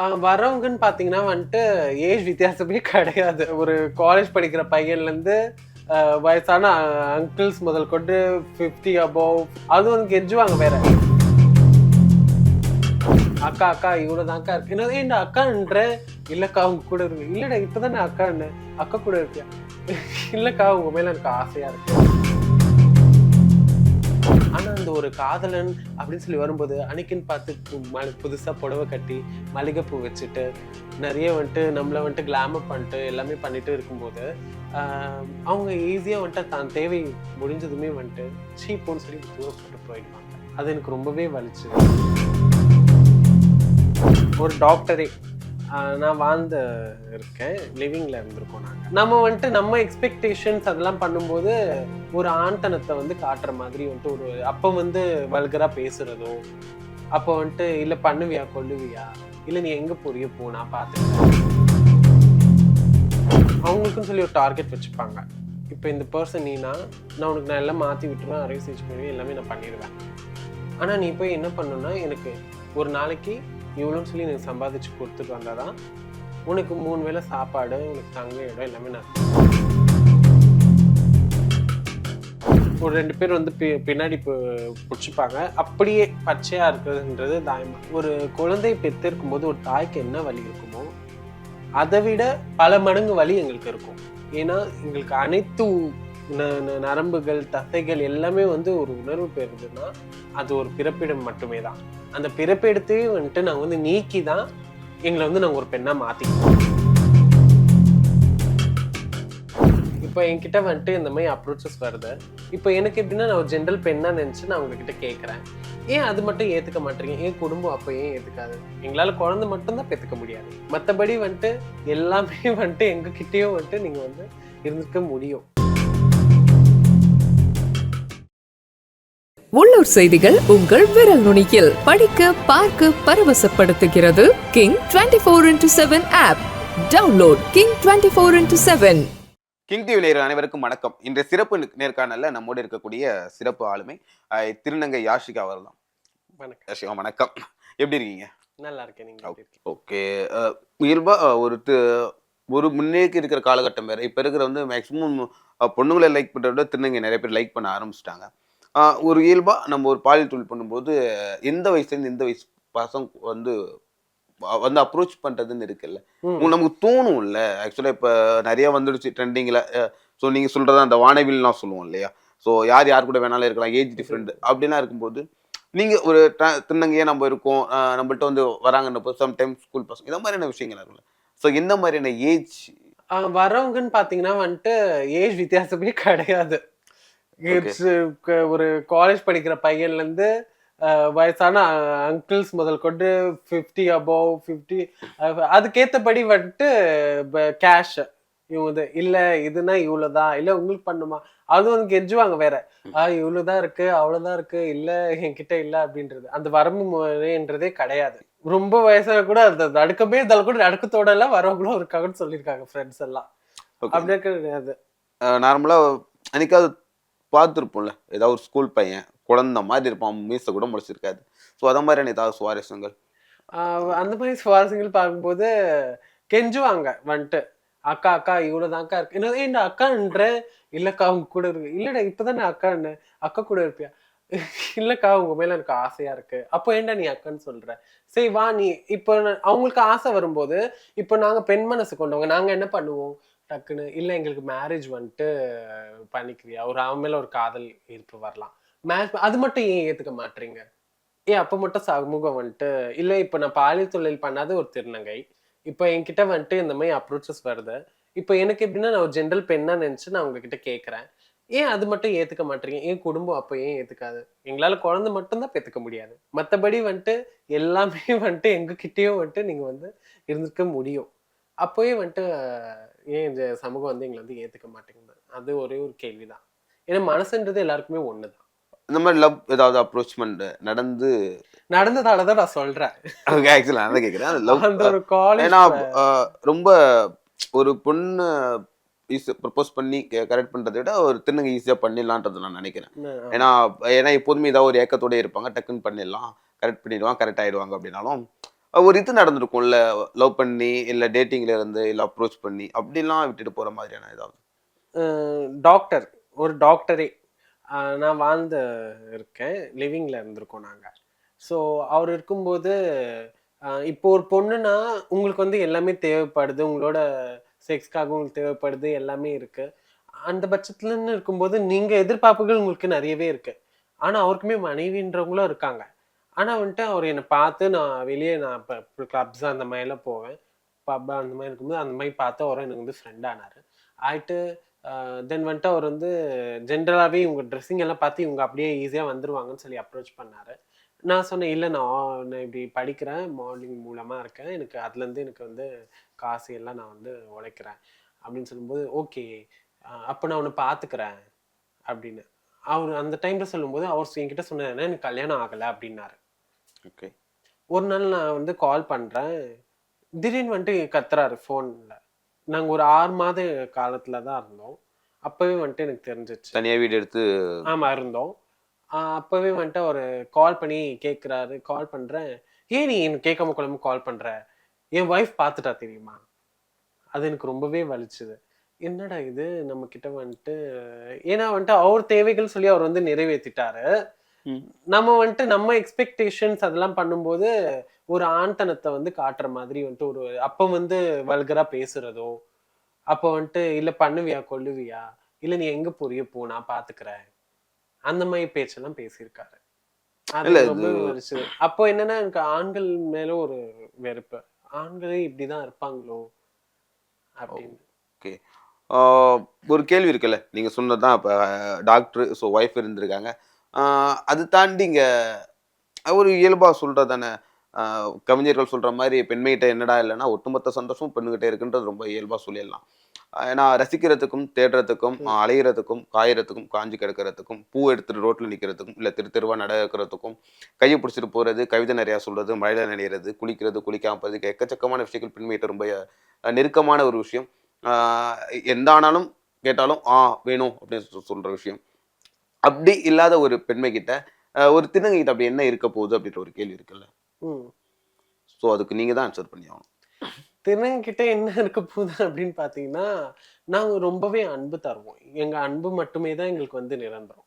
வரவங்கன்னு பார்த்தீங்கன்னா வந்துட்டு ஏஜ் வித்தியாசமே கிடையாது. ஒரு காலேஜ் படிக்கிற பையன்லேருந்து வயசான அங்கிள்ஸ் முதல் கொண்டு ஃபிஃப்டி அபோவ் அதுவும் வந்து கெஞ்சுவாங்க வேற. அக்கா அக்கா இவ்வளோ தான்க்கா இருக்கு. என்ன ஏன்டா அக்கான்ற? இல்லைக்கா அவங்க கூட இருக்கு. இல்லைடா இப்போதானே அக்கான்னு. அக்கா கூட இருக்கியா? இல்லைக்கா உங்க மேலே எனக்கு ஆசையாக இருக்கு. ஆனால் அந்த ஒரு காதலன் அப்படின்னு சொல்லி வரும்போது அன்னைக்குன்னு பார்த்து ம- புதுசாக புடவை கட்டி மளிகைப்பூ வச்சுட்டு நிறைய வந்துட்டு நம்மளை வந்துட்டு கிளாமர் பண்ணிட்டு எல்லாமே பண்ணிட்டு இருக்கும்போது அவங்க ஈஸியாக வந்துட்டு தான் தேவை முடிஞ்சதுமே வந்துட்டு சீப்போன்னு சொல்லி தூரம் போட்டு போயிடுவாங்க. அது எனக்கு ரொம்பவே வலிச்சு. ஒரு டாக்டரே நான் வாழ்ந்த இருக்கேன். லிவிங்ல இருந்திருக்கோம் நாங்க. நம்ம வந்துட்டு நம்ம எக்ஸ்பெக்டேஷன்ஸ் அதெல்லாம் பண்ணும்போது ஒரு ஆண்தனத்தை வந்து காட்டுற மாதிரி வந்துட்டு ஒரு அப்போ வந்து வல்கரா பேசுறதோ அப்போ வந்துட்டு இல்ல பண்ணுவியா கொல்லுவியா? இல்ல நீ எங்க புரிய போனா பார்த்து அவங்களுக்குன்னு சொல்லி ஒரு டார்கெட் வச்சுப்பாங்க. இப்போ இந்த பர்சன் நீனா நான் உனக்கு நான் எல்லாம் மாற்றி விட்டுருவேன் அரேஞ்ச் பண்ணுவேன் எல்லாமே நான் பண்ணிடுவேன். ஆனால் நீ போய் என்ன பண்ணுன்னா எனக்கு ஒரு நாளைக்கு இவ்வளோன்னு சொல்லி எனக்கு சம்பாதிச்சு கொடுத்துட்டு வந்தால் தான் உனக்கு மூணு வேளை சாப்பாடு உனக்கு தங்க இடம் எல்லாமே நான் ஒரு ரெண்டு பேர் வந்து பி- பின்னாடி பிடிச்சிப்பாங்க. அப்படியே பச்சையாக இருக்கிறதுன்றது தாயமா. ஒரு குழந்தை பெற்றிருக்கும் போது ஒரு தாய்க்கு என்ன வலி இருக்குமோ அதை விட பல மடங்கு வலி எங்களுக்கு இருக்கும். ஏன்னா எங்களுக்கு அனைத்து ந- நரம்புகள் தசைகள் எல்லாமே வந்து ஒரு உணர்வு பெறுதுன்னா அது ஒரு பிறப்பிடம் மட்டுமே தான் அந்த பிறப்பிடத்தையும் வந்துட்டு நாங்கள் வந்து நீக்கி தான் எங்களை வந்து நாங்கள் ஒரு பெண்ணாக மாற்றிக்கிறோம் இப்போ என்கிட்ட வந்துட்டு இந்த மாதிரி அப்ரோச்சஸ் வருது. இப்போ எனக்கு எப்படின்னா நான் ஒரு ஜென்ரல் பெண்ணாக நினச்சி நான் உங்ககிட்ட கேட்குறேன் ஏன் அது மட்டும் ஏற்றுக்க மாட்டேங்க? ஏன் குடும்பம் அப்போ ஏன் ஏற்றுக்காது எங்களால் குழந்தை மட்டும்தான் பெற்றுக்க முடியாது. மற்றபடி வந்துட்டு எல்லாமே வந்துட்டு எங்ககிட்டயும் வந்துட்டு நீங்கள் வந்து இருந்துக்க முடியும். உள்ளூர் செய்திகள் உங்கள் விரல் நுனியில். படிக்க பார்க்க பரவசப்படுத்துகிறது King twenty four into seven app download King twenty four into seven King TV நேயர்கள் அனைவருக்கும் வணக்கம். இன்றைய சிறப்பு நேர்காணல்ல நம்மோடு இருக்கக்கூடிய சிறப்பு ஆளுமை திருநங்கை யாஷிகா அவர்தான் வணக்கம். யாஷிகா வணக்கம். எப்படி இருக்கீங்க? நல்லா இருக்கேன். நீங்கள் ஓகே. இயல்பா ஒரு ஒரு முன்னேறி இருக்கிற காலகட்டம் வேற. இப்போ இருக்கிற வந்து மேக்ஸிமம் பொண்ணுங்களை லைக் பண்ணுறத விட திருநங்கை நிறைய பேர் லைக் பண்ண ஆரம்பிச்சிட்டாங்க. ஒரு இயல்பா நம்ம ஒரு பாலியல் தொழில் பண்ணும்போது எந்த வயசுலேருந்து எந்த வயசு பசங்க வந்து வந்து அப்ரோச் பண்ணுறதுன்னு இருக்குல்ல. நமக்கு தோணும்ல. ஆக்சுவலாக இப்போ நிறைய வந்துடுச்சு ட்ரெண்டிங்கில் ஸோ நீங்கள் சொல்கிறதா அந்த வானவில்லாம் சொல்லுவோம் இல்லையா? ஸோ யார் யார் கூட வேணாலும் இருக்கலாம் ஏஜ் டிஃப்ரெண்ட் அப்படிலாம் இருக்கும்போது நீங்கள் ஒரு ட- திருநங்கையா நம்ம இருக்கோம். நம்மள்ட்ட வந்து வராங்கன்னப்போ சம்டைம் ஸ்கூல் பசங்க இந்த மாதிரியான விஷயங்கள் இருக்குல்ல. ஸோ எந்த மாதிரியான ஏஜ் வரவங்கன்னு பார்த்தீங்கன்னா வந்துட்டு ஏஜ் வித்தியாசமே கிடையாது. It's, க- ஒரு காலேஜ் படிக்கிற பையன்லேருந்து வயசான அங்கிள்ஸ் முதல் கொண்டு ஃபிஃப்டி அபோவ் ஃபிஃப்டி அதுக்கேற்றபடி வந்துட்டு கேஷ் இவங்க இல்லை இதுனா இவ்வளோதான் இல்லை உங்களுக்கு பண்ணுமா? அதுவும் வந்து கெஞ்சுவாங்க வேற. ஆ இவ்வளோதான் இருக்கு அவ்வளோதான் இருக்கு இல்லை என்கிட்ட இல்லை அப்படின்றது. அந்த வரம்பு முறைன்றதே கிடையாது. ரொம்ப வயசாக கூட அந்த நடுக்கமே இருந்தாலும் கூட நடுக்கத்தோட எல்லாம் வரவங்களும் இருக்காங்கன்னு சொல்லியிருக்காங்க ஃப்ரெண்ட்ஸ் எல்லாம். அப்படியே கிடையாது. நார்மலாக அன்னைக்காவது பார்த்துருப்போம்ல ஏதாவது ஒரு ஸ்கூல் பையன் குழந்த மாதிரி இருப்பான் மீசை கூட முடிச்சிருக்காது ஸோ அதை மாதிரியான ஏதாவது சுவாரஸ்யங்கள்? அந்த மாதிரி சுவாரஸ்யங்கள் பார்க்கும்போது கெஞ்சுவாங்க வந்துட்டு. அக்கா அக்கா இவ்வளோதான்க்கா இருக்கு. என்ன ஏன்டா அக்கான்ற? இல்லைக்கா அவங்க கூட இருக்கு. இல்லைடா இப்பதானே அக்கான்னு. அக்கா கூட இருப்பியா? இல்லைக்கா உங்க மேல எனக்கு ஆசையா இருக்கு. அப்போ ஏன்டா நீ அக்கான்னு சொல்ற? சரி வா நீ இப்போ அவங்களுக்கு ஆசை வரும்போது இப்போ நாங்க பெண் மனசு கொண்டவங்க நாங்க என்ன பண்ணுவோம்? டக்குன்னு இல்லை எங்களுக்கு மேரேஜ் வந்துட்டு பண்ணிக்கிறியா? ஒரு அவன் மேல ஒரு காதல் ஈர்ப்பு வரலாம். மேரேஜ் அது மட்டும் ஏன் ஏற்றுக்க மாட்டீங்க ஏன் அப்போ மட்டும் சமூகம் வந்துட்டு இல்லை இப்போ நான் பாலியல் தொழில் பண்ணாத ஒரு திருநங்கை. இப்போ என்கிட்ட வந்துட்டு இந்த மாதிரி அப்ரோச்சஸ் வருது. இப்போ எனக்கு எப்படின்னா நான் ஒரு ஜென்ரல் பெண்ணாக நினச்சி நான் உங்ககிட்ட கேட்குறேன் ஏன் அது மட்டும் ஏற்றுக்க மாட்டீங்க ஏன் குடும்பம் அப்போ ஏன் ஏற்றுக்காது எங்களால் குழந்தை மட்டும்தான் பெற்றுக்க முடியாது. மற்றபடி வந்துட்டு எல்லாமே வந்துட்டு எங்ககிட்டயும் வந்துட்டு நீங்கள் வந்து இருந்துக்க முடியும். அப்போயே வந்துட்டு ஏன் இந்த சமூகம் வந்து எங்களை வந்து ஏற்றுக்க மாட்டேங்குது? அது ஒரே ஒரு கேள்விதான். ஏன்னா மனசுன்றது எல்லாருக்குமே ஒன்று தான் இந்த மாதிரி லவ் ஏதாவது அப்ரோச்மெண்ட் நடந்து நடந்ததால தான் நான் சொல்றேன். ஆக்சுவலாக நான் கேட்குறேன் லவ் அந்த ஒரு காலேஜ் ஏன்னா ரொம்ப ஒரு பொண்ணு ப்ரப்போஸ் பண்ணி கரெக்ட் பண்றதை விட ஒரு திருநங்கை ஈஸியா பண்ணிடலான்றது நான் நினைக்கிறேன். ஏன்னா ஏன்னா எப்போதுமே ஏதாவது ஒரு ஏக்கத்தோட இருப்பாங்க. டக்குன்னு பண்ணிடலாம். கரெக்ட் பண்ணிடுவாங்க. கரெக்ட் ஆயிடுவாங்க அப்படின்னாலும் ஒரு இது நடந்திருக்கும்ல லவ் பண்ணி இல்லை டேட்டிங்கில் இருந்து இல்லை அப்ரோச் பண்ணி அப்படிலாம் விட்டுட்டு போகிற மாதிரியான ஏதாவது? டாக்டர் ஒரு டாக்டரே நான் வாழ்ந்து இருக்கேன் லிவிங்கில் இருந்திருக்கோம் நாங்கள் ஸோ அவர் இருக்கும்போது இப்போ ஒரு பொண்ணுனா உங்களுக்கு வந்து எல்லாமே தேவைப்படுது உங்களோட செக்ஸ்க்காக உங்களுக்கு தேவைப்படுது எல்லாமே இருக்குது அந்த பட்சத்துலன்னு இருக்கும்போது நீங்கள் எதிர்பார்ப்புகள் உங்களுக்கு நிறையவே இருக்குது ஆனால் அவருக்குமே மனைவின்றவங்களும் இருக்காங்க. ஆனால் வந்துட்டு அவர் என்னை பார்த்து நான் வெளியே நான் இப்போ கிளப்ஸ் அந்த மாதிரிலாம் போவேன். பப் அந்த மாதிரி இருக்கும்போது அந்த மாதிரி பார்த்து அவரும் எனக்கு வந்து ஃப்ரெண்ட் ஆனார். ஆயிட்டு தென் வந்துட்டு அவர் வந்து ஜென்ரலாகவே இவங்க ட்ரெஸ்ஸிங் எல்லாம் பார்த்து இவங்க அப்படியே ஈஸியாக வந்துருவாங்கன்னு சொல்லி அப்ரோச் பண்ணார். நான் சொன்னேன் இல்லை நான் நான் இப்படி படிக்கிறேன் மாடலிங் மூலமாக இருக்கேன். எனக்கு அதுலேருந்து எனக்கு வந்து காசு எல்லாம் நான் வந்து உழைக்கிறேன். அப்படின்னு சொல்லும்போது ஓகே அப்போ நான் உன்னை பார்த்துக்கிறேன். அப்படின்னு. அவர் அந்த டைமில் சொல்லும்போது அவர் என்கிட்ட சொன்னாரு எனக்கு கல்யாணம் ஆகலை. அப்படின்னாரு. ஓகே. ஒரு நாள் நான் வந்து கால் பண்ணுறேன் திடீர்னு வந்துட்டு கத்துறாரு ஃபோனில் நாங்கள் ஒரு ஆறு மாத காலத்தில் தான் இருந்தோம். அப்போவே வந்துட்டு எனக்கு தெரிஞ்சிச்சு. தனியா வீடு எடுத்து ஆமாம் இருந்தோம். அப்போவே வந்துட்டு அவர் கால் பண்ணி கேட்குறாரு கால் பண்ணுறேன் ஏன் நீ எனக்கு கேட்காம குழம்பு கால் பண்ணுற என் ஒய்ஃப் பார்த்துட்டா தெரியுமா? அது எனக்கு ரொம்பவே வலிச்சுது. என்னடா இது? நம்ம கிட்ட வந்துட்டு ஏன்னா வந்துட்டு அவர் தேவைகள் சொல்லி அவர் வந்து நிறைவேற்றிட்டாரு. நம்ம வந்துட்டு நம்ம எக்ஸ்பெக்டேஷன்ஸ் அதெல்லாம் பண்ணும்போது ஒரு ஆண்தனத்தை வந்து காட்டுற மாதிரி வந்துட்டு ஒரு அப்போ வந்து வல்கரா பேசுறதோ அப்போ வந்துட்டு இல்ல பண்ணுவியா கொல்லுவியா? இல்ல நீ எங்க போறியோ போ நான் பாத்துக்கிறேன். அந்த மாதிரி பேச்செல்லாம் பேசியிருக்காரு. அப்போ என்னன்னா எனக்கு ஆண்கள் மேல ஒரு வெறுப்பு. ஆண்களே இப்படிதான் இருப்பாங்களோ? அப்படின்னு. ஓகே. ஒரு கேள்வி இருக்குல்ல? நீங்க சொன்னதுதான் இப்போ டாக்டர் ஸோ ஒய்ஃப் இருந்திருக்காங்க. அது தாண்டி இங்க ஒரு இயல்பா சொல்றது தானே ஆஹ் கவிஞர்கள் சொல்ற மாதிரி பெண்மைகிட்ட என்னடா இல்லைன்னா ஒட்டுமொத்த சந்தோஷமும் பெண்ணுகிட்ட இருக்குன்றது ரொம்ப இயல்பா சொல்லிடலாம். ஏன்னா ரசிக்கிறதுக்கும் தேடுறதுக்கும். அலையிறதுக்கும் காயறதுக்கும் காஞ்சி கிடக்கிறதுக்கும் பூ எடுத்துட்டு ரோட்ல நிக்கிறதுக்கும் இல்ல திரு திருவா நடக்கிறதுக்கும் கையை பிடிச்சிட்டு போறது கவிதை நிறையா சொல்றது மழையில நினைறது குளிக்கிறது குளிக்காம போறது எக்கச்சக்கமான விஷயங்கள் பெண்மைகிட்ட ரொம்ப நெருக்கமான ஒரு விஷயம். எந்த ஆனாலும் கேட்டாலும் ஆ வேணும் அப்படின்னு சொ- சொல்ற விஷயம். அப்படி இல்லாத ஒரு பெண்மை கிட்ட ஒரு திருநங்கை கிட்ட அப்படி என்ன இருக்க போகுது அப்படின்ற ஒரு கேள்வி இருக்குல்ல? ஸோ அதுக்கு நீங்க தான் ஆன்சர் பண்ணி ஆகணும். திருநங்கிட்ட என்ன இருக்க போகுது அப்படின்னு பார்த்தீங்கன்னா நாங்க ரொம்பவே அன்பு தருவோம். எங்க அன்பு மட்டுமே தான் எங்களுக்கு வந்து நிரந்தரம்.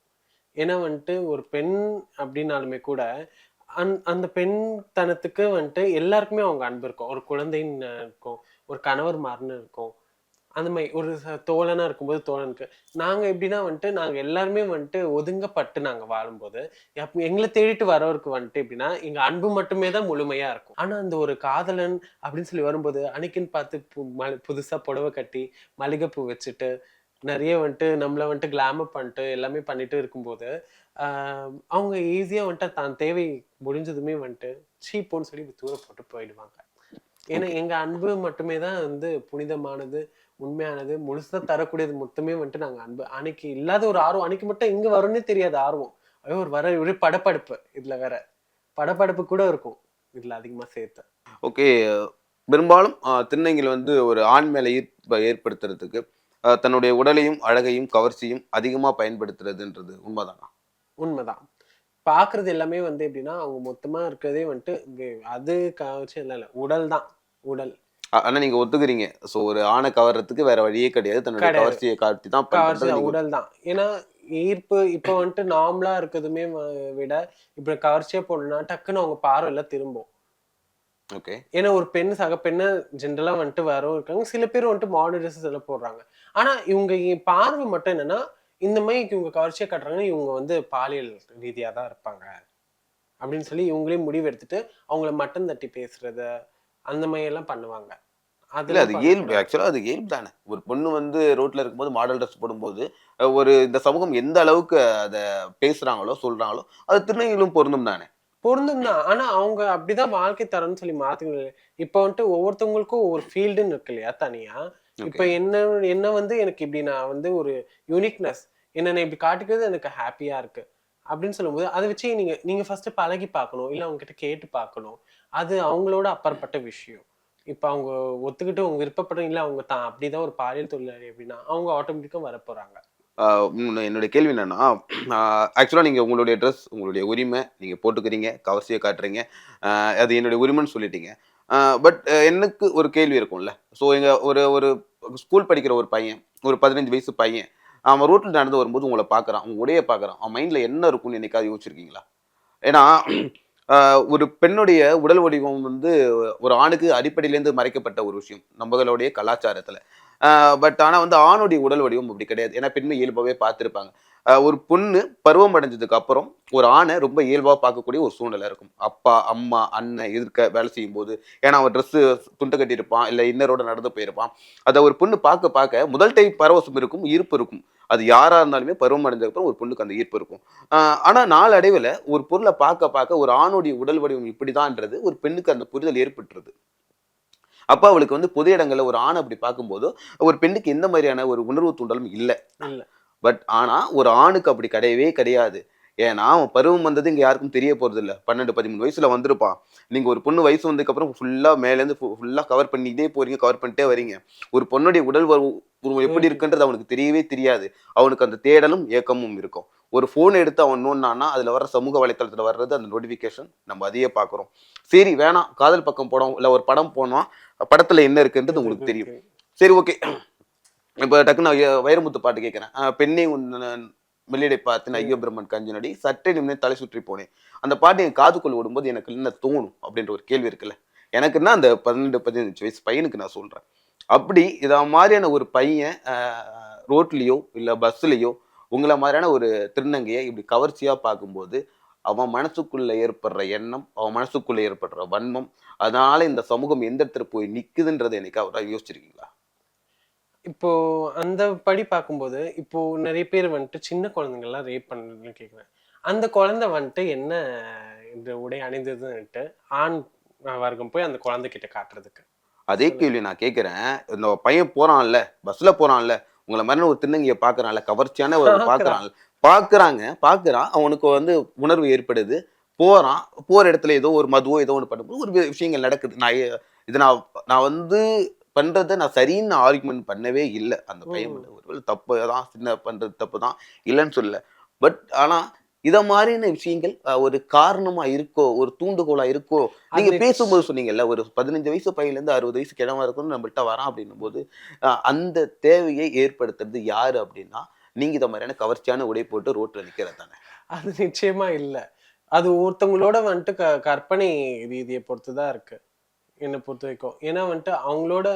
ஏன்னா வந்துட்டு ஒரு பெண் அப்படின்னாலுமே கூட அந் அந்த பெண் தனத்துக்கு வந்துட்டு எல்லாருக்குமே அவங்க அன்பு இருக்கும். ஒரு குழந்தைன்னு இருக்கும் ஒரு கணவர் மாறுன்னு இருக்கும் அந்த மாதிரி ஒரு ச- தோழனா இருக்கும்போது தோழனுக்கு. நாங்க எப்படின்னா வந்துட்டு நாங்க எல்லாருமே வந்துட்டு ஒதுங்கப்பட்டு நாங்க வாழும்போது எங்களை தேடிட்டு வரவருக்கு வந்துட்டு எப்படின்னா எங்க அன்பு மட்டுமே தான் முழுமையா இருக்கும். ஆனா அந்த ஒரு காதலன் அப்படின்னு சொல்லி வரும்போது அன்னைக்குன்னு பார்த்து பு- ம- புதுசா புடவை கட்டி மல்லிகைப்பூ வச்சுட்டு நிறைய வந்துட்டு நம்மள வந்துட்டு கிளாமர் பண்ணிட்டு எல்லாமே பண்ணிட்டு இருக்கும்போது அவங்க ஈஸியா வந்துட்டு தான் தேவை முடிஞ்சதுமே வந்துட்டு சீப்போன்னு சொல்லி தூர போட்டு போயிடுவாங்க. ஏன்னா எங்க அன்பு மட்டுமே தான் வந்து புனிதமானது. உண்மையானது முழுசா தரக்கூடியது மொத்தமே வந்துட்டு நாங்க அன்பு அன்னைக்கு இல்லாத ஒரு ஆர்வம் அன்னைக்கு மட்டும் எங்க வரும்னே தெரியாது ஆர்வம். ஐயோ ஒரு வர ஒரு படப்படுப்பு இதுல வேற. படப்படுப்பு கூட இருக்கும் இதுல அதிகமா சேர்த்து. ஓகே பெரும்பாலும் ஆஹ் திருநங்கைகள் வந்து ஒரு ஆண் மேல ஈர்ப்பை ஏற்படுத்துறதுக்கு தன்னுடைய உடலையும் அழகையும் கவர்ச்சியும் அதிகமா பயன்படுத்துறதுன்றது உண்மைதானா? உண்மைதான். பாக்குறது எல்லாமே வந்து எப்படின்னா அவங்க மொத்தமா இருக்கிறதே வந்துட்டு அது கவர்ச்சி எல்லாம் இல்ல உடல் தான். உடல். ஆனா நீங்க ஒத்துக்கிறீங்க. ஸோ ஒரு ஆணை கவர்றதுக்கு வேற வழியே கிடையாது. தன்னுடைய கிடையாது. கவர்ச்சியை காட்டி தான் கவர்ச்சி உடல் தான். ஏன்னா ஈர்ப்பு இப்போ வந்துட்டு நார்மலா இருக்கிறதுமே விட இப்ப கவர்ச்சியா போடணும்னா டக்குன்னு அவங்க பார்வையில திரும்பும். ஓகே ஏன்னா ஒரு பெண் சக பெண்ணை ஜென்ரலா வந்துட்டு வரவும் இருக்காங்க. சில பேர் வந்துட்டு மாடர்ன் ட்ரெஸ்ஸஸ் எல்லாம் போடுறாங்க. ஆனா இவங்க பார்வை மட்டும் என்னன்னா இந்த மாதிரி இவங்க கவர்ச்சியா காட்டுறாங்கன்னா இவங்க வந்து பாலியல் ரீதியா தான் இருப்பாங்க. அப்படின்னு சொல்லி இவங்களே முடிவு எடுத்துட்டு அவங்கள மட்டம் தட்டி பேசுறது அந்த மாதிரி எல்லாம் பண்ணுவாங்க அதெல்லாம் அது இயல்பு. பண்ணக்கூடாது. ஆக்சுவலா அது இயல்பு தானே. ஒரு பொண்ணு வந்து ரோட்ல இருக்கும்போது மாடல் ட்ரெஸ் போடும்போது ஒரு இந்த சமூகம் எந்த அளவுக்கு அதை பேசுறாங்களோ சொல்றாங்களோ அது திருநங்கைகளும் பொருந்தும் தானே. பொருந்தும் தான். ஆனா அவங்க அப்படிதான் வாழ்க்கை தரம்னு சொல்லி மாத்துங்க இப்ப வந்துட்டு ஒவ்வொருத்தவங்களுக்கும் ஒவ்வொரு ஃபீல்டுன்னு இருக்கு இல்லையா தனியா? இப்ப. என்ன என்ன வந்து எனக்கு இப்படி நான் வந்து ஒரு யூனிக்னஸ் என்ன இப்படி காட்டிக்கிறது எனக்கு ஹாப்பியா இருக்கு. அப்படின்னு சொல்லும்போது அதை வச்சு நீங்க நீங்க ஃபர்ஸ்ட் பழகி பார்க்கணும். இல்லை அவங்க கிட்ட கேட்டு பார்க்கணும். அது அவங்களோட அப்பாற்பட்ட விஷயம். இப்போ அவங்க ஒத்துக்கிட்டு அவங்க விருப்பப்படும் இல்லை அவங்க தான் அப்படிதான் ஒரு பாலியல் தொழிலாளி அப்படின்னா அவங்க ஆட்டோமேட்டிக்காக வர போறாங்க என்னுடைய கேள்வி என்னன்னா ஆக்சுவலாக நீங்கள் உங்களுடைய ட்ரெஸ் உங்களுடைய உரிமை நீங்கள் போட்டுக்கிறீங்க கவர்ச்சியை காட்டுறீங்க. அது என்னுடைய உரிமைன்னு சொல்லிட்டீங்க. பட் எனக்கு ஒரு கேள்வி இருக்கும்ல. ஸோ எங்கள் ஒரு ஒரு ஸ்கூல் படிக்கிற ஒரு பையன் ஒரு பதினஞ்சு வயசு பையன் அவன் ரோட்டில் நடந்து வரும்போது உங்களை பார்க்குறான். உங்க உடைய பார்க்குறான். அவன் மைண்டில் என்ன இருக்கும்னு என்னைக்காவது யோசிச்சிருக்கீங்களா? ஏன்னா ஒரு பெண்ணுடைய உடல் வடிவம் வந்து ஒரு ஆணுக்கு அடிப்படையிலேருந்து மறைக்கப்பட்ட ஒரு விஷயம். நம்மளுடைய கலாச்சாரத்தில். பட் ஆனால் வந்து ஆணுடைய உடல் வடிவம் அப்படி கிடையாது. ஏன்னா பெண்மை இயல்பாகவே பார்த்துருப்பாங்க. ஒரு பொண்ணு பருவம் அடைஞ்சதுக்கு அப்புறம் ஒரு ஆணை ரொம்ப இயல்பாக பார்க்கக்கூடிய ஒரு சூழ்நிலை இருக்கும். அப்பா அம்மா அண்ணன் எதிர்க்க வேலை செய்யும் போது ஏன்னா அவன் ட்ரெஸ்ஸு துண்டை கட்டியிருப்பான் இல்லை இன்னரோட நடந்து போயிருப்பான். அதை ஒரு பொண்ணு பார்க்க பார்க்க முதல் டைம் பரவசம் இருக்கும் ஈர்ப்பு இருக்கும். அது யாராக இருந்தாலுமே பருவம் அடைஞ்சதுக்கப்புறம் ஒரு பொண்ணுக்கு அந்த ஈர்ப்பு இருக்கும். ஆனால் நாளடைவில் ஒரு பொருளை பார்க்க பார்க்க ஒரு ஆணுடைய உடல் வடிவம் இப்படிதான்ன்றது ஒரு பெண்ணுக்கு அந்த புரிதல் ஏற்பட்டுருது. அப்போ அவளுக்கு வந்து பொது இடங்களில் ஒரு ஆணை அப்படி பார்க்கும்போது ஒரு பெண்ணுக்கு எந்த மாதிரியான ஒரு உணர்வு தூண்டலும் இல்லை. பட் ஆனா ஒரு ஆணுக்கு அப்படி கிடையவே கிடையாது. ஏன்னா அவன் பருவம் வந்தது இங்க யாருக்கும் தெரிய போறது இல்ல பன்னெண்டு பதிமூணு வயசுல வந்திருப்பான். நீங்க ஒரு பொண்ணு வயசு வந்ததுக்கு அப்புறம் ஃபுல்லா மேலேருந்து ஃபுல்லா கவர் பண்ணிட்டே போறீங்க கவர் பண்ணிட்டே வரீங்க. ஒரு பொண்ணுடைய உடல் உருவம் எப்படி இருக்குன்றது அவனுக்கு தெரியவே தெரியாது. அவனுக்கு அந்த தேடலும் ஏக்கமும் இருக்கும். ஒரு ஃபோன் எடுத்து அவன் நோண்டானா அதுல வர சமூக வலைத்தளத்துல வர்றது அந்த நோட்டிஃபிகேஷன் நம்ம அதையே பார்க்குறோம். சரி வேணாம். காதல் பக்கம் போனோம் இல்ல ஒரு படம் போனோம். படத்துல என்ன இருக்குன்றது உங்களுக்கு தெரியும். சரி ஓகே. இப்போ டக்குன்னு வைரமுத்து பாட்டு கேட்குறேன் பெண்ணை உன் மெல்லிடை பார்த்து ஐயோ பிரம்மன் கஞ்சனடி சட்டை நிமிடம் தலை சுற்றி போனேன். அந்த பாட்டு என் காதுக்குள் ஓடும்போது எனக்கு என்ன தோணும் அப்படின்ற ஒரு கேள்வி இருக்குல்ல. எனக்குன்னா அந்த பன்னெண்டு பதினஞ்சு வயசு பையனுக்கு நான் சொல்கிறேன் அப்படி இதை மாதிரியான ஒரு பையன் ரோட்லேயோ இல்லை பஸ்ஸுலேயோ உங்களை மாதிரியான ஒரு திருநங்கையை இப்படி கவர்ச்சியாக பார்க்கும்போது அவன் மனசுக்குள்ளே ஏற்படுற எண்ணம் அவன் மனசுக்குள்ளே ஏற்படுற வன்மம் அதனால் இந்த சமூகம் எந்த இடத்துல போய் நிற்குதுன்றதை எனக்கு அவராக யோசிச்சிருக்கீங்களா? இப்போ அந்த படி பார்க்கும்போது இப்போ நிறைய பேர் வந்துட்டு சின்ன குழந்தைங்கள்லாம் ரேப் பண்ணுன்னு கேட்குறேன். அந்த குழந்தை வந்துட்டு என்ன இந்த உடை அணிந்ததுன்னுட்டு ஆண் வர்க்கம் போய் அந்த குழந்தைகிட்ட காட்டுறதுக்கு. அதே கேள்வி நான் கேட்கிறேன். இந்த பையன் போறான்ல பஸ்ல போறான்ல உங்களை மாதிரி ஒரு திருநங்கையை பாக்குறான்ல கவர்ச்சியான ஒரு பார்க்கறான். பாக்குறான்ல பாக்குறாங்க பாக்குறான் அவனுக்கு வந்து உணர்வு ஏற்படுது. போறான் போற இடத்துல ஏதோ ஒரு மதுவோ ஏதோ ஒன்று பண்ணும்போது ஒரு விஷயங்கள் நடக்குது. நான் இது நான் நான் வந்து பண்றதை நான் சரின்னு ஆர்குமெண்ட் பண்ணவே இல்லை. அந்த பையன். ஒருவேளை தப்பு தான் சின்ன பண்றது தப்பு தான் இல்லைன்னு சொல்லல. பட் ஆனா இத மாதிரியான விஷயங்கள் ஒரு காரணமா இருக்கோ ஒரு தூண்டுகோலா இருக்கோ நீங்க பேசும்போது சொன்னீங்கல்ல ஒரு பதினஞ்சு வயசு பையன்ல இருந்து அறுபது வயசு கிழமை இருக்கணும் நம்மள்ட்ட வரான் அப்படின்னும் போது அந்த தேவையை ஏற்படுத்துறது யாரு அப்படின்னா நீங்க இந்த மாதிரியான கவர்ச்சியான உடை போட்டு ரோட்ல நிக்கிறது தானே. அது நிச்சயமா இல்ல. அது ஒருத்தவங்களோட வந்துட்டு க கற்பனை ரீதியை பொறுத்து தான் இருக்கு. என்னை பொறுத்த வரைக்கும். ஏன்னா வந்துட்டு அவங்களோட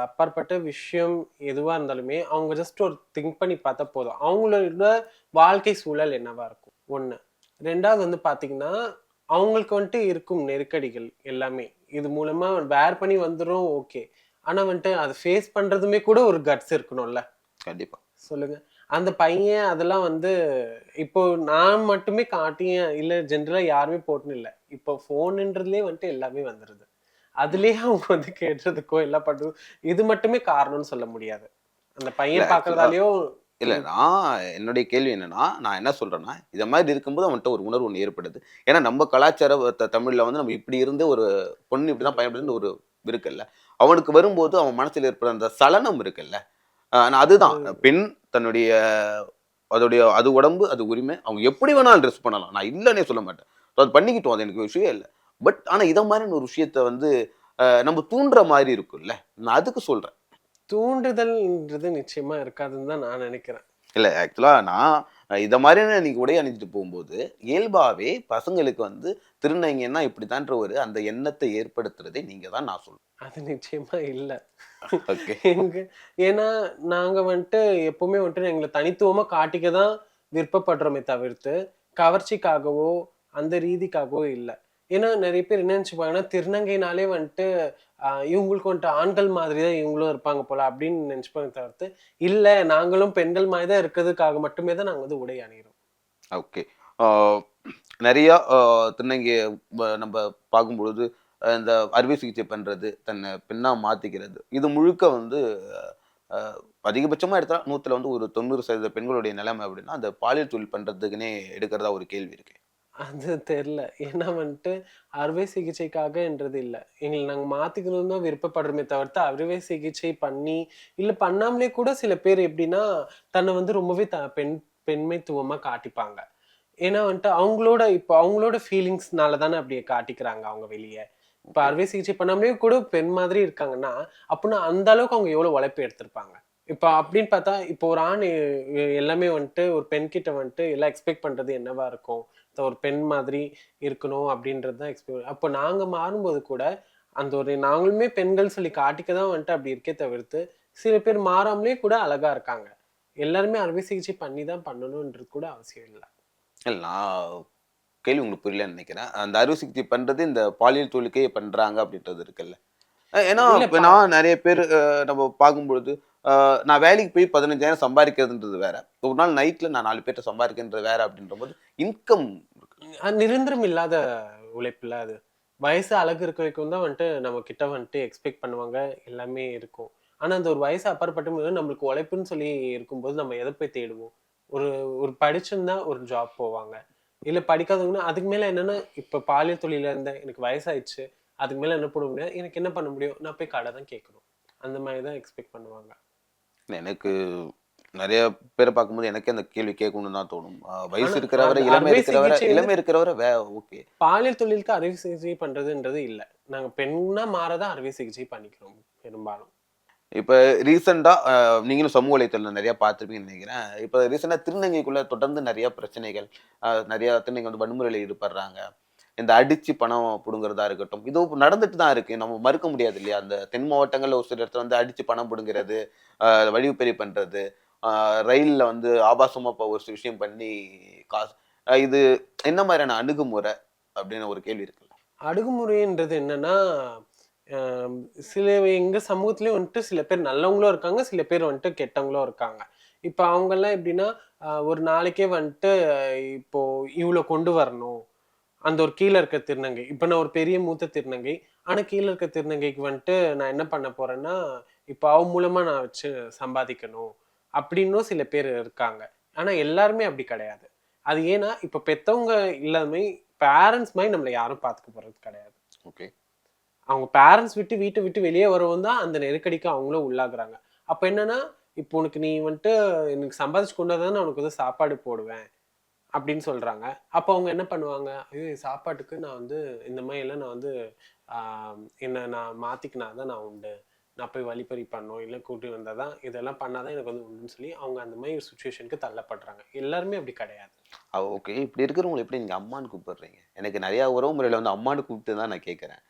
அப்பாற்பட்ட விஷயம் எதுவா இருந்தாலுமே அவங்க ஜஸ்ட் ஒரு திங்க் பண்ணி பார்த்தா போதும். அவங்களோட வாழ்க்கை சூழல் என்னவா இருக்கும்? ஒண்ணு. ரெண்டாவது வந்து பாத்தீங்கன்னா அவங்களுக்கு வந்துட்டு இருக்கும் நெருக்கடிகள் எல்லாமே. இது மூலமா வேர் பண்ணி வந்துடும் ஓகே. ஆனா வந்துட்டு அதை ஃபேஸ் பண்றதுமே கூட ஒரு கட்ஸ் இருக்கணும்ல. கண்டிப்பா. சொல்லுங்க. அந்த பையன் அதெல்லாம் வந்து இப்போ நான் மட்டுமே காட்டியேன் இல்ல ஜென்ரலா யாருமே போட்டுன்னு இல்லை. இப்போ ஃபோனுன்றதுலேயே வந்துட்டு எல்லாமே வந்துருது. அதுலயே அவங்க வந்து கேட்டுறதுக்கோ எல்லாம் பண்றது இது மட்டுமே காரணம்னு சொல்ல முடியாது. அந்த பையன் பாக்குறதாலயோ இல்ல நான் என்னுடைய கேள்வி என்னன்னா நான் என்ன சொல்றேன்னா இத மாதிரி இருக்கும்போது அவன்கிட்ட ஒரு உணர்வு ஒன்று ஏற்படுது. ஏன்னா நம்ம கலாச்சார தமிழ்ல வந்து நம்ம இப்படி இருந்து ஒரு பொண்ணு இப்படிதான் பயன்படுது ஒரு இருக்குல்ல. அவனுக்கு வரும்போது அவன் மனசுல ஏற்படுற அந்த சலனம் இருக்குல்ல. அதுதான். பெண் தன்னுடைய அதோடைய அது உடம்பு அது உரிமை அவங்க எப்படி வேணாலும் ட்ரெஸ் பண்ணலாம். நான் இல்லைன்னே சொல்ல மாட்டேன். So அது பண்ணிக்கிட்டோம். அது எனக்கு விஷயம் இல்லை. பட் ஆனா இத மாதிரியான ஒரு விஷயத்த வந்து நம்ம தூண்டுற மாதிரி இருக்குல்ல நான் அதுக்கு சொல்றேன். தூண்டுதல்ன்றது நிச்சயமா இருக்காதுன்னு தான் நான் நினைக்கிறேன். இல்ல ஆக்சுவலா நான் இத மாதிரியான நீங்க உடை அணிஞ்சிட்டு போகும்போது இயல்பாவே பசங்களுக்கு வந்து திருநங்கைன்னா இப்படிதான்ற ஒரு அந்த எண்ணத்தை ஏற்படுத்துறதே நீங்க தான் நான் சொல்றேன். அது நிச்சயமா இல்லை. ஓகே எங்க ஏன்னா நாங்க வந்துட்டு எப்பவுமே வந்துட்டு எங்களை தனித்துவமா காட்டிக்க தான் விருப்பப்படுறோமே தவிர்த்து கவர்ச்சிக்காகவோ அந்த ரீதிக்காகவோ இல்லை. ஏன்னா நிறைய பேர் என்ன நினச்சிப்பாங்கன்னா திருநங்கைனாலே வந்துட்டு இவங்களுக்கு வந்துட்டு ஆண்கள் மாதிரி தான் இவங்களும் இருப்பாங்க போல அப்படின்னு நினச்சிப்பாங்க தவிர்த்து இல்லை நாங்களும் பெண்கள் மாதிரி தான் இருக்கிறதுக்காக மட்டுமே தான் நாங்கள் வந்து உடை அணிகிறோம் ஓகே. நிறையா திருநங்கையை நம்ம பார்க்கும்பொழுது இந்த அறுவை சிகிச்சை பண்ணுறது தன்னை பெண்ணாக மாற்றிக்கிறது இது முழுக்க வந்து அதிகபட்சமாக எடுத்தால் நூற்றில் வந்து ஒரு தொண்ணூறு சதவீத பெண்களுடைய நிலைமை அப்படின்னா அந்த பாலியல் தொழில் பண்ணுறதுக்குனே எடுக்கிறதா ஒரு கேள்வி இருக்குது அது தெரியல ஏன்னா வந்துட்டு அறுவை சிகிச்சைக்காகன்றது இல்லை. எங்களை நாங்கள் மாற்றிக்கணும்னு தான் விருப்பப்படுறோமே தவிர்த்து அறுவை சிகிச்சை பண்ணி இல்லை பண்ணாமலே கூட சில பேர் எப்படின்னா தன்னை வந்து ரொம்பவே த பெண் பெண்மைத்துவமாக காட்டிப்பாங்க. ஏன்னா வந்துட்டு அவங்களோட இப்போ அவங்களோட ஃபீலிங்ஸ்னால தானே அப்படியே காட்டிக்கிறாங்க அவங்க வெளியே. இப்போ அறுவை சிகிச்சை பண்ணாமலே கூட பெண் மாதிரி இருக்காங்கன்னா அப்படின்னா அந்த அளவுக்கு அவங்க எவ்வளோ உழைப்பு எடுத்திருப்பாங்க? இப்போ அப்படின்னு பார்த்தா இப்போ ஒரு ஆண் எல்லாமே வந்துட்டு ஒரு பெண் கிட்ட வந்துட்டு எல்லாம் எக்ஸ்பெக்ட் பண்றது என்னவா இருக்கும்? ஒரு பெண் மாதிரி இருக்கணும் அப்படின்றது தான் எக்ஸ்பெக்ட் அப்போ நாங்க மாறும்போது கூட அந்த ஒரு நாங்களுமே பெண்கள் சொல்லி காட்டிக்க தான் வந்துட்டு அப்படி இருக்கே தவிர்த்து சில பேர் மாறாமலே கூட அழகா இருக்காங்க. எல்லாருமே அறுவை சிகிச்சை பண்ணி தான் பண்ணணுன்றது கூட அவசியம் இல்லை. இல்லை நான் கேள்வி உங்களுக்கு புரியலன்னு நினைக்கிறேன். அந்த அறுவை சிகிச்சை பண்றது இந்த பாலியல் தொழிலுக்கே பண்றாங்க அப்படின்றது இருக்குல்ல. ஏன்னா நான் நிறைய பேர் நம்ம பார்க்கும்பொழுது நான் வேலைக்கு போய் பதினஞ்சாயிரம் சம்பாதிக்கிறதுன்றது வேற. ஒரு நாள் நைட்டில் நான் நாலு பேர்ட்ட சம்பாதிக்கிறது வேற அப்படின்ற போது இன்கம் நிரந்தரம் இல்லாத உழைப்புல அது. வயசு அழகு இருக்க வரைக்கும் தான் வந்துட்டு நம்ம கிட்ட வந்துட்டு எக்ஸ்பெக்ட் பண்ணுவாங்க. எல்லாமே இருக்கும். ஆனால் அந்த ஒரு வயசு அப்பாற்பட்டும் போது நம்மளுக்கு உழைப்புன்னு சொல்லி இருக்கும்போது நம்ம எதை போய் தேடுவோம்? ஒரு ஒரு படிச்சிருந்தா ஒரு ஜாப் போவாங்க. இல்லை படிக்காதவங்கன்னா அதுக்கு மேலே என்னென்னா இப்போ பாலியல் தொழிலில் இருந்தேன் எனக்கு வயசாயிடுச்சு. அதுக்கு மேலே என்ன பண்ண முடியாது எனக்கு என்ன பண்ண முடியும்? நான் போய் கடை தான் கேட்கணும். அந்த மாதிரி தான் எக்ஸ்பெக்ட் பண்ணுவாங்க. எனக்கு நிறைய பேரை பார்க்கும்போது எனக்கே அந்த கேள்வி கேட்கணும்னு தான் தோணும். வயசு இருக்கிறவரை இளமை இருக்கிறவரை இளமை இருக்கிறவரை வே ஓகே. பாலியல் தொழிலுக்கு அறுவை சிகிச்சை பண்றதுன்றது இல்ல. நாங்க பெண்ணா மாறதான் அறுவை சிகிச்சை பண்ணிக்கிறோம் பெரும்பாலும். இப்போ ரீசெண்டாக நீங்களும் சமூக வலைத்தளம் நிறைய பார்த்துருப்பீங்கன்னு நினைக்கிறேன். இப்போ ரீசெண்டாக திருநங்கைக்குள்ள தொடர்ந்து நிறைய பிரச்சனைகள் நிறைய திருநங்கை வந்து வன்முறையில் ஈடுபடுறாங்க. இந்த அடிச்சு பணம் பிடுங்குறதா இருக்கட்டும். இது நடந்துட்டு தான் இருக்கு. நம்ம மறுக்க முடியாது இல்லையா? அந்த தென் மாவட்டங்களில் ஒரு சில இடத்துல வந்து அடிச்சு பணம் பிடுங்கிறது அஹ், பண்ணுறது பண்றது வந்து ஆபாசமாக இப்போ ஒரு சில விஷயம் பண்ணி காசு இது என்ன மாதிரியான அணுகுமுறை அப்படின்னு ஒரு கேள்வி இருக்குல்ல. அணுகுமுறைன்றது என்னன்னா சில எங்க சமூகத்திலயும் வந்துட்டு சில பேர் நல்லவங்களும் இருக்காங்க சில பேர் வந்துட்டு கெட்டவங்களும் இருக்காங்க. இப்போ அவங்கெல்லாம் எப்படின்னா ஒரு நாளைக்கே வந்துட்டு இப்போ இவ்வளோ கொண்டு வரணும். அந்த ஒரு கீழே இருக்க திருநங்கை. இப்போ நான் ஒரு பெரிய மூத்த திருநங்கை. ஆனால் கீழே இருக்க திருநங்கைக்கு வந்துட்டு நான் என்ன பண்ண போறேன்னா இப்போ அவ மூலமா நான் வச்சு சம்பாதிக்கணும் அப்படின்னும் சில பேர் இருக்காங்க. ஆனால் எல்லாருமே அப்படி கிடையாது. அது ஏன்னா இப்போ பெத்தவங்க இல்லாம பேரண்ட்ஸ் மாதிரி நம்மளை யாரும் பார்த்துக்க போறது கிடையாது. ஓகே. அவங்க பேரண்ட்ஸ் விட்டு வீட்டை விட்டு வெளியே வரவும் தான் அந்த நெருக்கடிக்கு அவங்களும் உள்ளாகுறாங்க. அப்போ என்னன்னா இப்போ உனக்கு நீ வந்துட்டு எனக்கு சம்பாதிச்சு கொண்டு நான் உனக்கு வந்து சாப்பாடு போடுவேன். அப்படின்னு சொல்கிறாங்க அப்போ அவங்க என்ன பண்ணுவாங்க? ஐயோ இது சாப்பாட்டுக்கு நான் வந்து இந்த மாதிரிலாம் நான் வந்து என்னை நான் மாற்றிக்கினா தான் நான் உண்டு. நான் போய் வழிப்பறி பண்ணோம் இல்லை கூட்டி வந்தால் தான் இதெல்லாம் பண்ணால் தான் எனக்கு வந்து உண்டுன்னு சொல்லி அவங்க அந்த மாதிரி சுச்சுவேஷனுக்கு தள்ளப்படுறாங்க. எல்லாருமே அப்படி கிடையாது. ஓகே இப்படி இருக்கிறவங்களை எப்படி நீங்கள் அம்மான்னு கூப்பிடுறீங்க? எனக்கு நிறையா உறவு முறையில் வந்து அம்மான்னு கூப்பிட்டு தான் நான் கேட்குறேன்.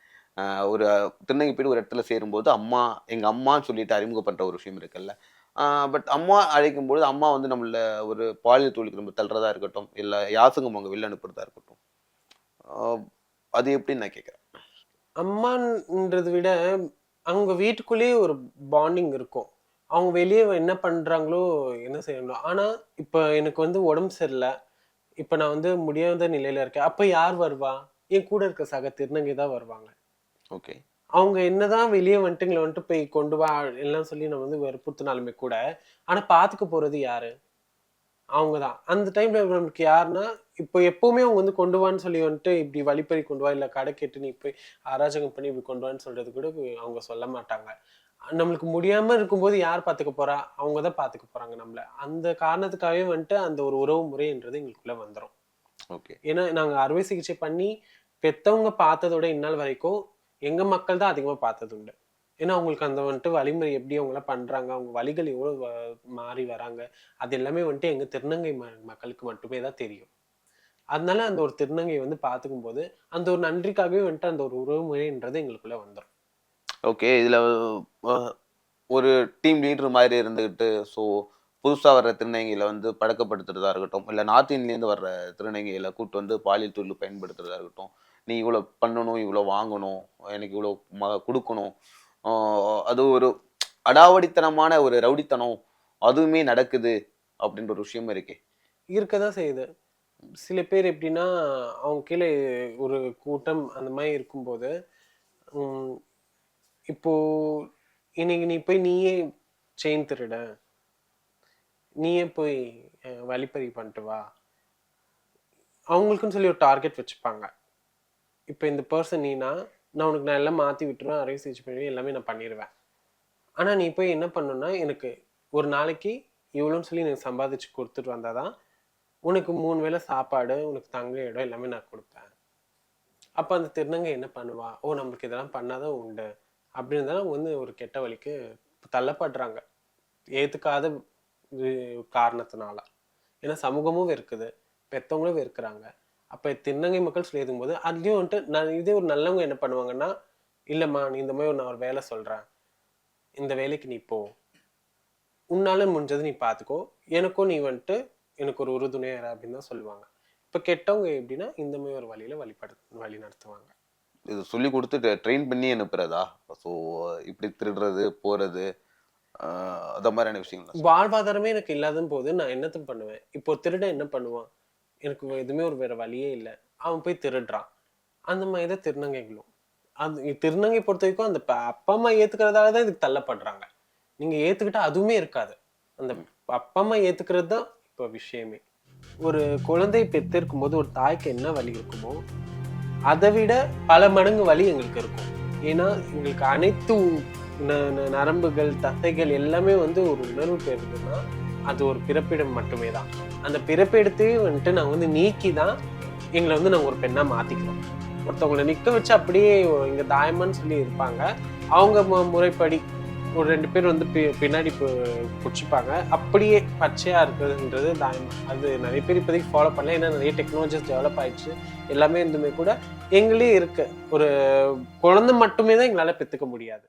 ஒரு திருநங்கை போய் ஒரு இடத்துல சேரும்போது அம்மா எங்கள் அம்மான்னு சொல்லிட்டு அறிமுகப்படுற ஒரு விஷயம் இருக்குல்ல. பட் அம்மா அழைக்கும் பொழுது அம்மா வந்து நம்மள ஒரு பாலியல் தொழிலுக்கு நம்ம தள்ளுறதா இருக்கட்டும் இல்ல யாசகம் அவங்க வெளில அனுப்புறதா இருக்கட்டும். அது எப்படின்னு நான் கேட்குறேன் அம்மான்றதை விட அவங்க வீட்டுக்குள்ளேயே ஒரு பாண்டிங் இருக்கும். அவங்க வெளியே என்ன பண்றாங்களோ என்ன செய்யணும். ஆனா இப்ப எனக்கு வந்து உடம்பு சரியில்லை. இப்ப நான் வந்து முடியாத நிலையில இருக்கேன். அப்ப யார் வருவா? என் கூட இருக்க சக திருநங்கை தான் வருவாங்க. ஓகே. அவங்க என்னதான் வெளியே வந்துட்டு எங்களை வந்துட்டு போய் கொண்டு வா எல்லாம் சொல்லி நம்ம வந்து வற்புறுத்தினாலுமே கூட ஆனா பாத்துக்க போறது யாரு? அவங்க தான் அந்த டைம்ல நமக்கு யாருன்னா இப்போ எப்பவுமே அவங்க வந்து கொண்டு வான்னு சொல்லி வந்துட்டு இப்படி வழிப்பறி கொண்டு வா இல்ல கடை கேட்டு நீ போய் அராஜகம் பண்ணி இப்படி கொண்டு வான்னு சொல்றது கூட அவங்க சொல்ல மாட்டாங்க. நம்மளுக்கு முடியாம இருக்கும்போது யார் பாத்துக்க போறா? அவங்க தான் பாத்துக்க போறாங்க நம்மள. அந்த காரணத்துக்காகவே வந்துட்டு அந்த ஒரு உறவு முறைன்றது எங்களுக்குள்ள வந்துரும். ஓகே. ஏன்னா நாங்க அறுவை சிகிச்சை பண்ணி பெத்தவங்க பார்த்ததோட இந்நாள் வரைக்கும் எங்கள் மக்கள் தான் அதிகமாக பார்த்தது உண்டு ஏன்னா அவங்களுக்கு அந்த வந்துட்டு வழிமுறை எப்படி அவங்கள பண்ணுறாங்க அவங்க வழிகள் எவ்வளோ வ- மாறி வராங்க அது எல்லாமே வந்துட்டு எங்கள் திருநங்கை மக்களுக்கு மட்டுமே தான் தெரியும். அதனால அந்த ஒரு திருநங்கையை வந்து பார்த்துக்கும் போது அந்த ஒரு நன்றிக்காகவே வந்துட்டு அந்த ஒரு உறவு முறைன்றது எங்களுக்குள்ள வந்துடும் ஓகே இதில் ஒரு டீம் லீடர் மாதிரி இருந்துக்கிட்டு ஸோ புதுசாக வர்ற திருநங்கைகளை வந்து பழக்கப்படுத்துறதா இருக்கட்டும் இல்லை நார்த் இந்தியிலேருந்து வர்ற திருநங்கைகளை கூட்டு வந்து பாலியல் தொழில் பயன்படுத்துறதா இருக்கட்டும் நீ இவ்வளோ பண்ணணும் இவ்வளோ வாங்கணும் எனக்கு இவ்வளோ ம கொடுக்கணும். அது ஒரு அடாவடித்தனமான ஒரு ரவுடித்தனம். அதுவுமே நடக்குது அப்படின்ற ஒரு விஷயம் இருக்கே. தான் செய்யுது. சில பேர் எப்படின்னா அவங்க கீழே ஒரு கூட்டம் அந்த மாதிரி இருக்கும்போது இப்போ இன்னைக்கு நீ போய் நீயே செயின் திருட. நீயே போய் வழிப்பறி பண்ணிட்டு வா. அவங்களுக்குன்னு சொல்லி ஒரு டார்கெட் வச்சுப்பாங்க. இப்போ இந்த பர்சன் நீனா நான் உனக்கு நான் எல்லாம் மாற்றி விட்டுருவேன் அரை சிகிச்சை பண்ணி எல்லாமே நான் பண்ணிடுவேன். ஆனால் நீ போய் என்ன பண்ணுன்னா எனக்கு ஒரு நாளைக்கு இவ்வளோன்னு சொல்லி எனக்கு சம்பாதிச்சு கொடுத்துட்டு வந்தால் தான் உனக்கு மூணு வேளை சாப்பாடு உனக்கு தங்க இடம் எல்லாமே நான் கொடுப்பேன். அப்போ அந்த திருநங்கை என்ன பண்ணுவா? ஓ நம்மளுக்கு இதெல்லாம் பண்ணாதான் உண்டு. அப்படின்னு தான் வந்து ஒரு கெட்ட வழிக்கு தள்ளப்படுறாங்க. ஏற்றுக்காத காரணத்தினால. ஏன்னா சமூகமும் இருக்குது பெற்றவங்களும் வெறுக்கிறாங்க. அப்போ திருநங்கை மக்கள் சொல்லி எழுதும்போது அதுலேயும் வந்துட்டு நான் இதே ஒரு நல்லவங்க என்ன பண்ணுவாங்கன்னா இல்லைம்மா நீ இந்த மாதிரி ஒரு நான் ஒரு வேலை சொல்கிறேன் இந்த வேலைக்கு நீ போ. உன்னால முடிஞ்சது நீ பார்த்துக்கோ எனக்கும் நீ வந்துட்டு எனக்கு ஒரு உறுதுணையர் அப்படின்னு தான் சொல்லுவாங்க. இப்போ கெட்டவங்க எப்படின்னா இந்த மாதிரி ஒரு வழியில வழிபடு வழி நடத்துவாங்க. இது சொல்லி கொடுத்து ட்ரெயின் பண்ணி அனுப்புறதா? ஸோ இப்படி திருடுறது போறது ஆஹ் அந்த மாதிரியான விஷயங்கள்? வாழ்வாதாரமே எனக்கு இல்லாத போது நான் என்னத்த பண்ணுவேன்? இப்போ திருடன் என்ன பண்ணுவான்? எனக்கு எதுவுமே ஒரு வேற வழியே இல்லை. அவன் போய் திருடுறான். அந்த மாதிரி தான் திருநங்கைகளும். அது திருநங்கை பொறுத்த வரைக்கும் அந்த ப- அப்பா அம்மா ஏத்துக்கிறதால தான் இதுக்கு தள்ளப்படுறாங்க. நீங்க ஏத்துக்கிட்டா அதுவுமே இருக்காது. அந்த அப்பா அம்மா ஏத்துக்கிறது தான் இப்போ விஷயமே. ஒரு குழந்தை பெற்றிருக்கும் போது ஒரு தாய்க்கு என்ன வலி இருக்குமோ அதை விட பல மடங்கு வலி எங்களுக்கு இருக்கும். ஏன்னா எங்களுக்கு அனைத்து ந- ந- நரம்புகள் தசைகள் எல்லாமே வந்து ஒரு உணர்வு பெறுதுன்னா அது ஒரு பிறப்பிடம் மட்டுமே தான் அந்த பிறப்பிடத்தையே வந்துட்டு நாங்கள் வந்து நீக்கி தான் எங்களை வந்து நாங்கள் ஒரு பெண்ணாக மாற்றிக்கிறோம் ஒருத்தவங்களை நிற்க வச்சு அப்படியே இங்கே தாயமான்னு சொல்லி இருப்பாங்க. அவங்க முறைப்படி ஒரு ரெண்டு பேர் வந்து பி- பின்னாடி பிடிச்சிப்பாங்க. அப்படியே பச்சையாக இருக்குதுன்றது தாயம் அது நிறைய பேர் இப்போதைக்கு ஃபாலோ பண்ணல. ஏன்னா நிறைய டெக்னாலஜிஸ் டெவலப் ஆயிடுச்சு. எல்லாமே இருந்துமே கூட எங்களே இருக்குது ஒரு குழந்தை மட்டுமே தான் எங்களால் பெற்றுக்க முடியாது.